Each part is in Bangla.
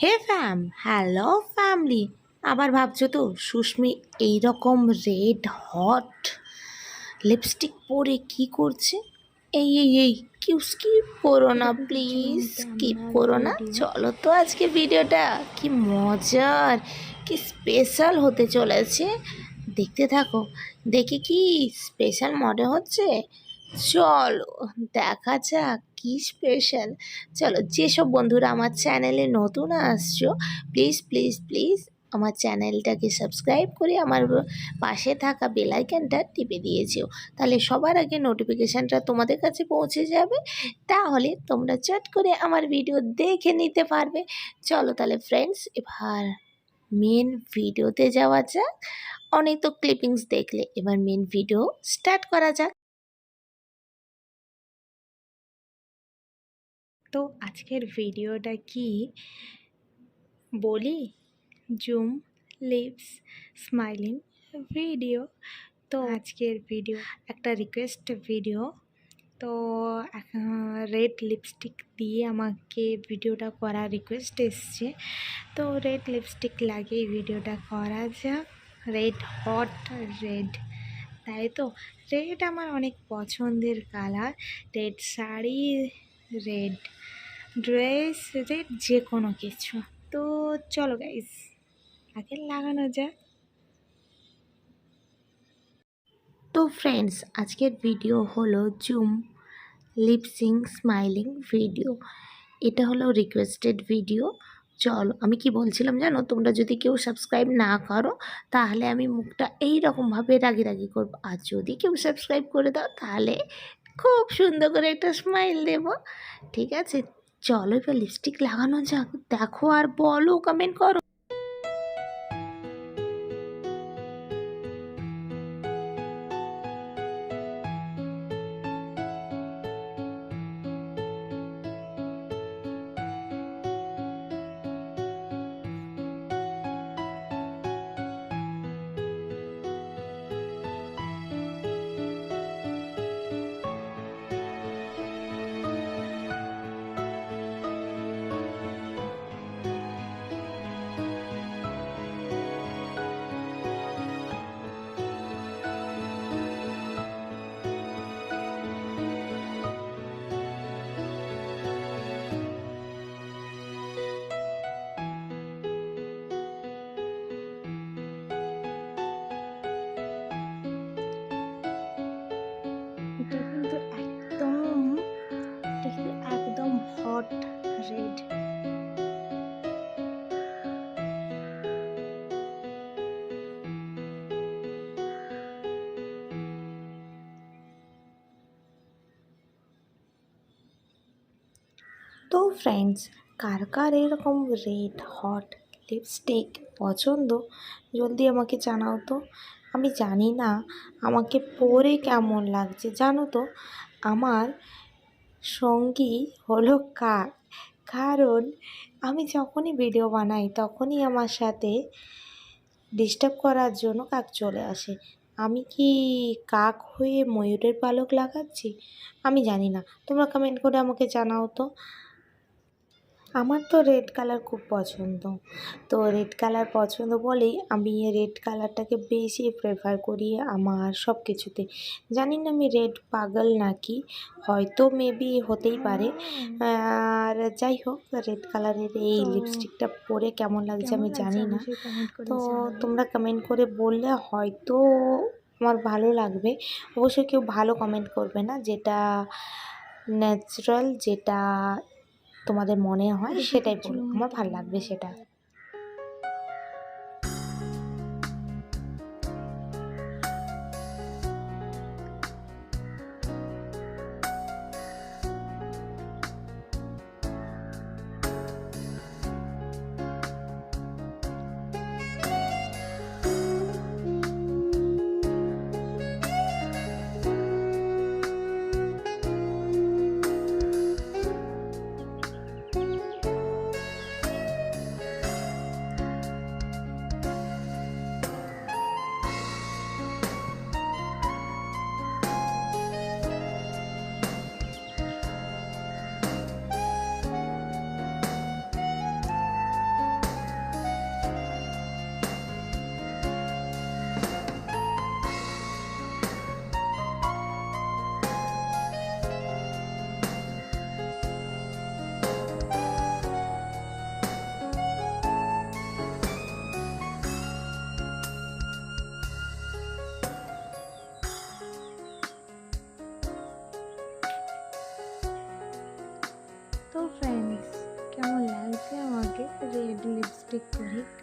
হে ফ্যাম হ্যালো ফ্যামিলি আবার ভাবছ তো, সুস্মি এইরকম রেড হট লিপস্টিক পরে কি করছে? এই এই এই, কিউ স্কিপ করো না প্লিজ স্কিপ করো না। চলো তো আজকে ভিডিওটা। কি মজার, কি স্পেশাল হতে চলেছে। দেখতে থাকো। দেখি কি স্পেশাল মনে হচ্ছে? চলো, দেখা যাক কি স্পেশাল চলো, যেসব বন্ধুরা আমার চ্যানেলে নতুন আসছো প্লিজ প্লিজ প্লিজ আমার চ্যানেলটাকে সাবস্ক্রাইব করে আমার পাশে থাকা বেলাইকানটা টিপে দিয়েছ তাহলে সবার আগে নোটিফিকেশানটা তোমাদের কাছে পৌঁছে যাবে। তাহলে তোমরা চট করে আমার ভিডিও দেখে নিতে পারবে। চলো তাহলে ফ্রেন্ডস এবার মেন ভিডিওতে যাওয়া যাক। অনেক তো ক্লিপিংস দেখলে, এবার মেন ভিডিও স্টার্ট করা যাক। তো আজকের ভিডিওটা কি? বলি, জুম, লিপস, স্মাইলিং ভিডিও। তো আজকের ভিডিও, একটা রিকোয়েস্ট ভিডিও। তো রেড লিপস্টিক দিয়ে আমাকে ভিডিওটা করা রিকোয়েস্ট এসছে। তো রেড লিপস্টিক লাগিয়ে ভিডিওটা করা যাক। রেড হট রেড তাই তো? রেড আমার অনেক পছন্দের colour red sari red dress red যে কোনো কিছু। তো চলো গাইস আগে লাগানো যাক। তো ফ্রেন্ডস আজকের ভিডিও হলো জুম লিপসিং স্মাইলিং ভিডিও এটা হলো রিকোয়েস্টেড ভিডিও চলো, আমি কি বলছিলাম জানো? তোমরা যদি কেউ সাবস্ক্রাইব না করো, তাহলে আমি মুখটা এই রকমভাবে রাগি রাগি করব। আর যদি কেউ সাবস্ক্রাইব করে দাও, তাহলে খুব সুন্দর করে একটা স্মাইল দেবো। ঠিক আছে? চলো এবার লিপস্টিক লাগানো যাক। দেখো আর বলো কমেন্ট করো। রেড তো ফ্রেন্ডস কার কার এরকম রেড হট লিপস্টিক পছন্দ? জলদি আমাকে জানাও তো। আমি জানি না আমাকে পরে কেমন লাগছে, জানো তো? আমার সঙ্গী হলো কাক কারণ আমি যখনই ভিডিও বানাই, তখনই আমার সাথে ডিস্টার্ব করার জন্য কাক চলে আসে। আমি কি কাক হয়ে ময়ূরের পালক লাগাচ্ছি? আমি জানি না। তোমরা কমেন্ট করে আমাকে জানাও তো। আমার তো রেড কালার খুব পছন্দ। তো রেড কালার পছন্দ বলেই আমি রেড কালারটাকে বেশি প্রেফার করি আমার সব কিছুতে জানি না আমি রেড পাগল নাকি হয়তো মেবি হতেই পারে। আর যাই হোক রেড কালারের এই লিপস্টিকটা পরে কেমন লাগছে আমি জানি না। তো তোমরা কমেন্ট করে বললে হয়তো আমার ভালো লাগবে। অবশ্যই কেউ ভালো কমেন্ট করবে না যেটা ন্যাচারাল যেটা তোমাদের মনে হয়? সেটাই বলো আমার ভালো লাগবে সেটা।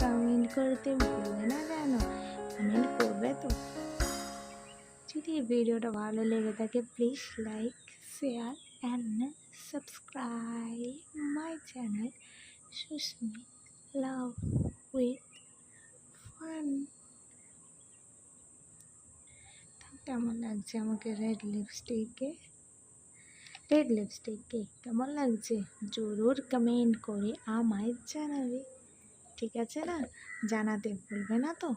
কমেন্ট করতে ভুলবে না কেন? কমেন্ট করবে তো। যদি ভিডিওটা ভালো লেগে থাকে please like share and subscribe my channel Susmit love with fun কেমন লাগছে আমাকে রেড লিপস্টিকে রেড লিপস্টিকে কেমন লাগছে? জরুর কমেন্ট করে আমায় জানাবে। ঠিক আছে না? জানাতে ভুলবে না তো?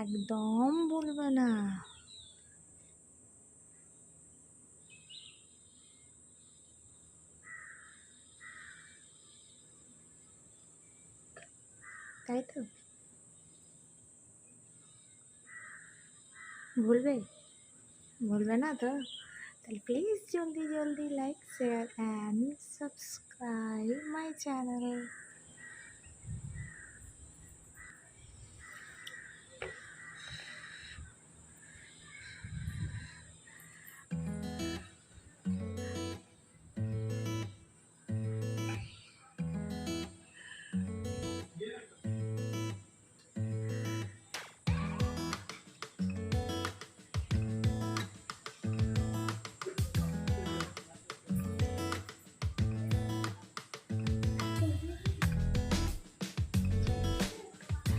একদম ভুলবে না। তাই তো? ভুলবে? ভুলবে না তো? তাহলে প্লিজ জলদি জলদি like share and subscribe my channel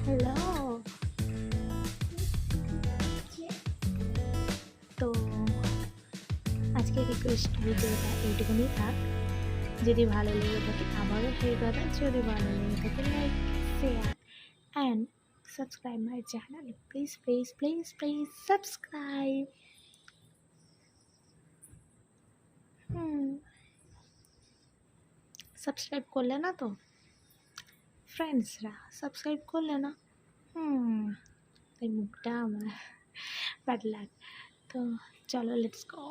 hello তো আজকে রিকোয়েস্ট ভিডিওটা এইটুকুনি থাক। যদি ভালো লেগে থাকে আবারও সেই কথা যদি ভালো লেগে থাকে like share and subscribe my channel please please please please subscribe hmm subscribe করলে না তো? ফ্রেন্ডসরা সাবস্ক্রাইব করলে না হুম তাই মুখটা আমার ব্যাড লাগ তো চলো লেটস গো